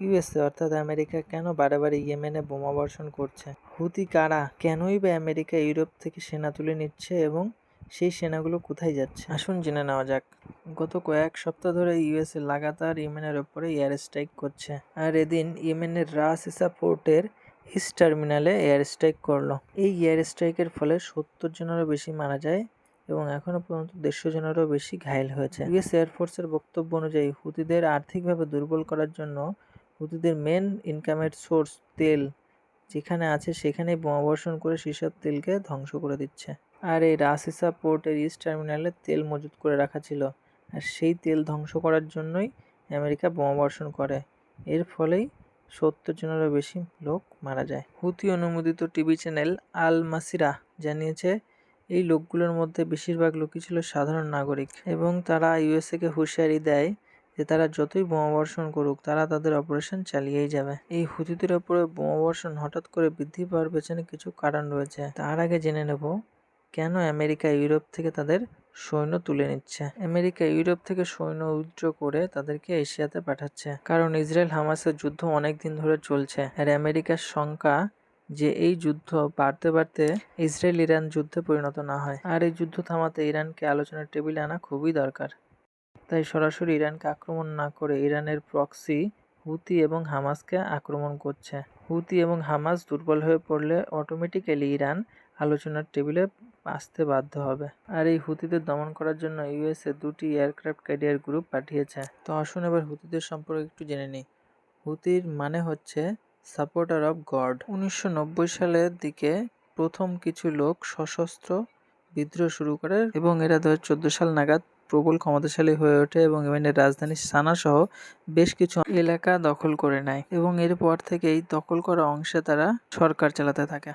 USA অর্থাৎ America কেন বারে ইয়েমেনে বোমাবর্ষণ করছে? হুতি কারা? কেনই বা আমেরিকা ইউরোপ থেকে সেনা তুলে নিচ্ছে এবং সেই সেনাগুলো কোথায় যাচ্ছে? আসুন জেনে নেওয়া যাক। গত কয়েক সপ্তাহ ধরে ইউএসএ লাগাতার ইয়েমেনের ওপরে এয়ার স্ট্রাইক করছে আর এদিন ইয়েমেনের রাস ইসা পোর্টের ইস্ট টার্মিনালে এয়ার স্ট্রাইক করল। এই এয়ার স্ট্রাইকের ফলে সত্তর জনেরও বেশি মারা যায় এবং এখনও পর্যন্ত দেড়শো জনেরও বেশি ঘায়েল হয়েছে। ইউএস এয়ারফোর্সের বক্তব্য অনুযায়ী হুতিদের আর্থিকভাবে দুর্বল করার জন্য হুতিদের মেন ইনকামের সোর্স তেল যেখানে আছে সেখানেই বোমাবর্ষণ করে সেসব তেলকে ধ্বংস করে দিচ্ছে। আর এই রাসিসা পোর্টের ইস্ট টার্মিনালে তেল মজুত করে রাখা ছিল। আর সেই তেল ধ্বংস করার জন্যই আমেরিকা বোমাবর্ষণ করে। এর ফলেই সত্তর জনেরও বেশি লোক মারা যায়। হুতি অনুমোদিত টিভি চ্যানেল আল মাসিরা জানিয়েছে, এই লোকগুলোর মধ্যে বেশিরভাগ লোকই ছিল সাধারণ নাগরিক এবং তারা ইউএসএকে হুঁশিয়ারি দেয় যে তারা যতই বোমাবর্ষণ করুক, তারা তাদের অপারেশন চালিয়েই যাবে। এই হুতিদের ওপরে বোমাবর্ষণ হঠাৎ করে বৃদ্ধি পাওয়ার পেছনে কিছু কারণ রয়েছে। তার আগে জেনে নেব, কেন আমেরিকা ইউরোপ থেকে তাদের সৈন্য তুলে নিচ্ছে? আমেরিকা ইউরোপ থেকে সৈন্য উইথড্র করে তাদেরকে এশিয়াতে পাঠাচ্ছে। কারণ ইসরায়েল হামাসের যুদ্ধ অনেক দিন ধরে চলছে। আর আমেরিকার শঙ্কা যে এই যুদ্ধ বাড়তে বাড়তে ইসরায়েল ইরান যুদ্ধে পরিণত না হয়। আর এই যুদ্ধ থামাতে ইরানকে আলোচনার টেবিলে আনা খুবই দরকার। তাই সরাসরি ইরানকে আক্রমণ না করে ইরানের প্রক্সি হুতি এবং হামাসকে আক্রমণ করছে। হুতি এবং হামাস দুর্বল হয়ে পড়লে অটোমেটিক্যালি ইরান আলোচনার টেবিলে আসতে বাধ্য হবে। আর এই হুতিদের দমন করার জন্য ইউএসএ দুটি এয়ারক্রাফট ক্যারিয়ার গ্রুপ পাঠিয়েছে। তো আসুন এবার হুতিদের সম্পর্কে একটু জেনে নিই। হুতির মানে হচ্ছে সাপোর্টার অফ গড। উনিশশো নব্বই সালের দিকে প্রথম কিছু লোক সশস্ত্র বিদ্রোহ শুরু করে এবং এরা দু হাজার চোদ্দ সাল নাগাদ প্রবল ক্ষমতাশালী হয়ে ওঠে এবং ইয়েমেনের রাজধানী সানা সহ বেশ কিছু এলাকা দখল করে নেয় এবং এরপর থেকেই দখল করা অংশে তারা সরকার চালাতে থাকে।